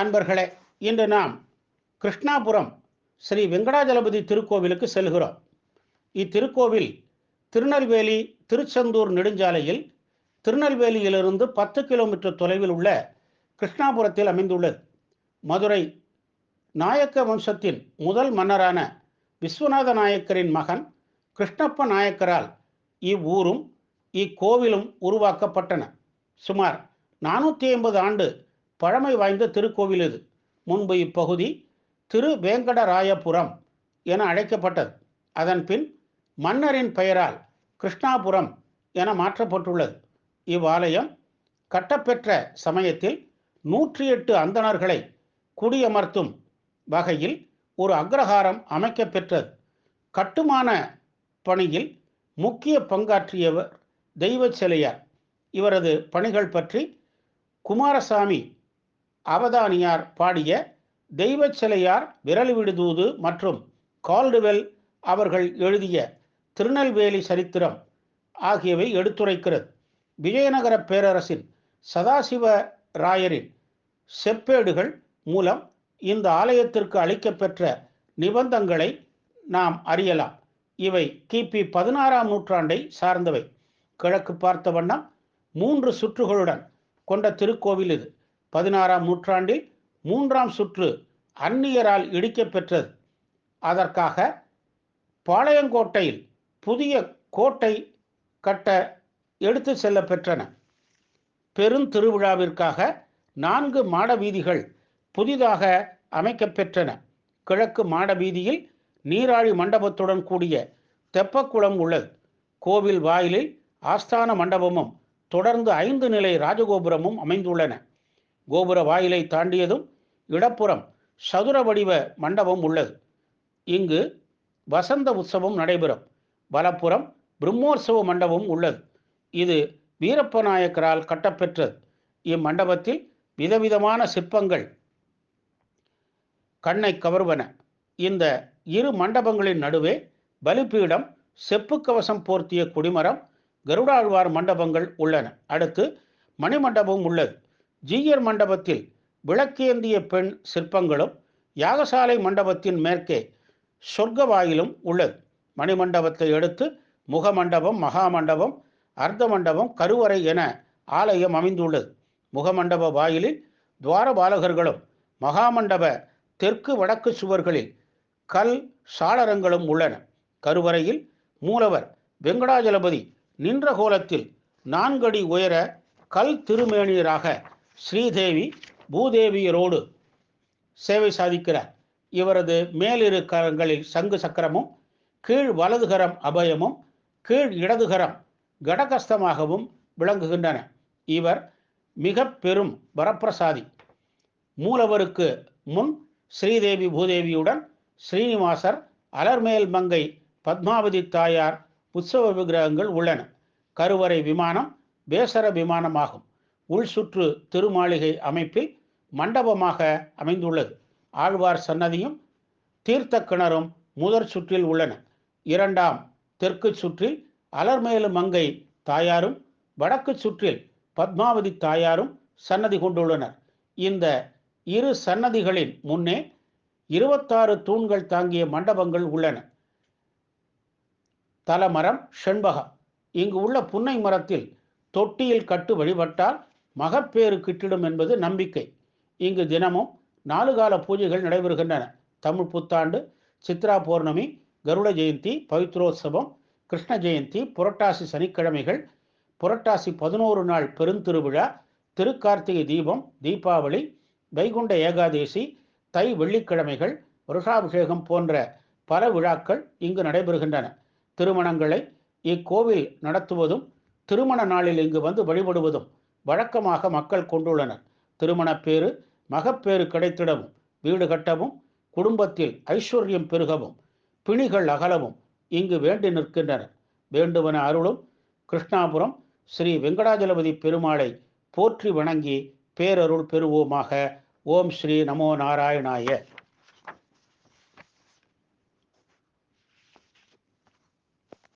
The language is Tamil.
அன்பர்களே இன்று நாம் கிருஷ்ணாபுரம் ஸ்ரீ வெங்கடாஜலபதி திருக்கோவிலுக்கு செல்கிறோம். இத்திருக்கோவில் திருநெல்வேலி திருச்செந்தூர் நெடுஞ்சாலையில் திருநெல்வேலியிலிருந்து பத்து கிலோமீட்டர் தொலைவில் உள்ள கிருஷ்ணாபுரத்தில் அமைந்துள்ளது. மதுரை நாயக்க வம்சத்தின் முதல் மன்னரான விஸ்வநாத நாயக்கரின் மகன் கிருஷ்ணப்ப நாயக்கரால் இவ்வூரும் இக்கோவிலும் உருவாக்கப்பட்டன. சுமார் நானூற்றி ஐம்பது ஆண்டு பழமை வாய்ந்த திருக்கோவில் இது. முன்பு இப்பகுதி திரு வேங்கடராயபுரம் என அழைக்கப்பட்டது. அதன் பின் மன்னரின் பெயரால் கிருஷ்ணாபுரம் என மாற்றப்பட்டுள்ளது. இவ்வாலயம் கட்டப்பெற்ற சமயத்தில் நூற்றி எட்டு அந்தணர்களை குடியமர்த்தும் வகையில் ஒரு அக்ரஹாரம் அமைக்கப்பெற்றது கட்டுமான பணியில் முக்கிய பங்காற்றியவர் தெய்வ செலையார். இவரது பணிகள் பற்றி குமாரசாமி அவதானியார் பாடிய தெய்வ சிலையார் விரல் விடுதூது மற்றும் கால்டுவெல் அவர்கள் எழுதிய திருநெல்வேலி சரித்திரம் ஆகியவை எடுத்துரைக்கிறது. விஜயநகர பேரரசின் சதாசிவ ராயரின் செப்பேடுகள் மூலம் இந்த ஆலயத்திற்கு அளிக்கப்பெற்ற நிபந்தங்களை நாம் அறியலாம். இவை கிபி பதினாறாம் நூற்றாண்டை சார்ந்தவை. கிழக்கு பார்த்த வண்ணம் மூன்று சுற்றுகளுடன் கொண்ட திருக்கோவில் இது. பதினாறாம் நூற்றாண்டில் மூன்றாம் சுற்று அந்நியரால் இடிக்கப்பெற்றது. அதற்காக பாளையங்கோட்டையில் புதிய கோட்டை கட்ட எடுத்து செல்ல பெற்றன பெருந்திருவிழாவிற்காக நான்கு மாட வீதிகள் புதிதாக அமைக்கப்பெற்றன. கிழக்கு மாட வீதியில் நீராழி மண்டபத்துடன் கூடிய தெப்பக்குளம் உள்ளது. கோவில் வாயிலில் ஆஸ்தான மண்டபமும் தொடர்ந்து ஐந்து நிலை ராஜகோபுரமும் அமைந்துள்ளன. கோபுர வாயிலை தாண்டியதும் இடப்புறம் சதுர வடிவ மண்டபம் உள்ளது. இங்கு வசந்த உற்சவம் நடைபெறும். வலப்புறம் பிரம்மோற்சவ மண்டபம் உள்ளது. இது வீரப்ப நாயக்கரால் கட்டப்பெற்றது. இம்மண்டபத்தில் விதவிதமான சிற்பங்கள் கண்ணை கவர்வன. இந்த இரு மண்டபங்களின் நடுவே பலிபீடம் செப்பு கவசம் போர்த்திய குடிமரம் கருடாழ்வார் மண்டபங்கள் உள்ளன. அடுத்து மணிமண்டபம் உள்ளது. ஜீயர் மண்டபத்தில் விளக்கேந்திய பெண் சிற்பங்களும் யாகசாலை மண்டபத்தின் மேற்கே சொர்க்க வாயிலும் உள்ளது. மணிமண்டபத்தை அடுத்து முகமண்டபம் மகாமண்டபம் அர்த்த மண்டபம் கருவறை என ஆலயம் அமைந்துள்ளது. முகமண்டப வாயிலில் துவாரபாலகர்களும் மகாமண்டப தெற்கு வடக்கு சுவர்களில் கல் சாளரங்களும் உள்ளன. கருவறையில் மூலவர் வெங்கடாஜலபதி நின்ற கோலத்தில் நான்கடி உயர கல் திருமேனியராக ஸ்ரீதேவி பூதேவியரோடு சேவை சாதிக்கிறார். இவரது மேலிரு கரங்களில் சங்கு சக்கரமும் கீழ் வலதுகரம் அபயமும் கீழ் இடதுகரம் கடகஸ்தமாகவும் விளங்குகின்றன. இவர் மிக பெரும் வரப்பிரசாதி. மூலவருக்கு முன் ஸ்ரீதேவி பூதேவியுடன் ஸ்ரீனிவாசர் அலர்மேல் மங்கை பத்மாவதி தாயார் உற்சவ விக்கிரகங்கள் உள்ளன. கருவறை விமானம் பேசர விமானமாகும். உள் சுற்று திருமாளிகை அமைப்பில் மண்டபமாக அமைந்துள்ளது. ஆழ்வார் சன்னதியும் தீர்த்த கிணறும் முதற் சுற்றில் உள்ளன. இரண்டாம் தெற்கு சுற்றில் அலர்மேலு மங்கை தாயாரும் வடக்கு சுற்றில் பத்மாவதி தாயாரும் சன்னதி கொண்டுள்ளனர். இந்த இரு சன்னதிகளின் முன்னே இருபத்தாறு தூண்கள் தாங்கிய மண்டபங்கள் உள்ளன. தலமரம் செண்பகம். இங்கு உள்ள புன்னை மரத்தில் தொட்டியில் கட்டு வழிபட்டால் மகப்பேறு கிட்டிடும் என்பது நம்பிக்கை. இங்கு தினமும் நாலு கால பூஜைகள் நடைபெறுகின்றன. தமிழ் புத்தாண்டு சித்ரா பௌர்ணமி கருட ஜெயந்தி பவித்ரோத்சவம் கிருஷ்ண ஜெயந்தி புரட்டாசி சனிக்கிழமைகள் புரட்டாசி பதினோரு நாள் பெருந்திருவிழா திருக்கார்த்திகை தீபம் தீபாவளி வைகுண்ட ஏகாதேசி தை வெள்ளிக்கிழமைகள் வருஷாபிஷேகம் போன்ற பல விழாக்கள் இங்கு நடைபெறுகின்றன. திருமணங்களை இக்கோவில் நடத்துவதும் திருமண நாளில் இங்கு வந்து வழிபடுவதும் வழக்கமாக மக்கள் கொண்டுள்ளனர். திருமணப்பேறு மகப்பேறு கிடைத்திடவும் வீடு கட்டவும் குடும்பத்தில் ஐஸ்வர்யம் பெருகவும் பிணிகள் அகலவும் இங்கு வேண்டி நிற்கின்றனர். வேண்டுவன அருளும் கிருஷ்ணாபுரம் ஸ்ரீ வெங்கடாஜலபதி பெருமாளை போற்றி வணங்கி பேரருள் பெறுவோமாக. ஓம் ஸ்ரீ நமோ நாராயணாய.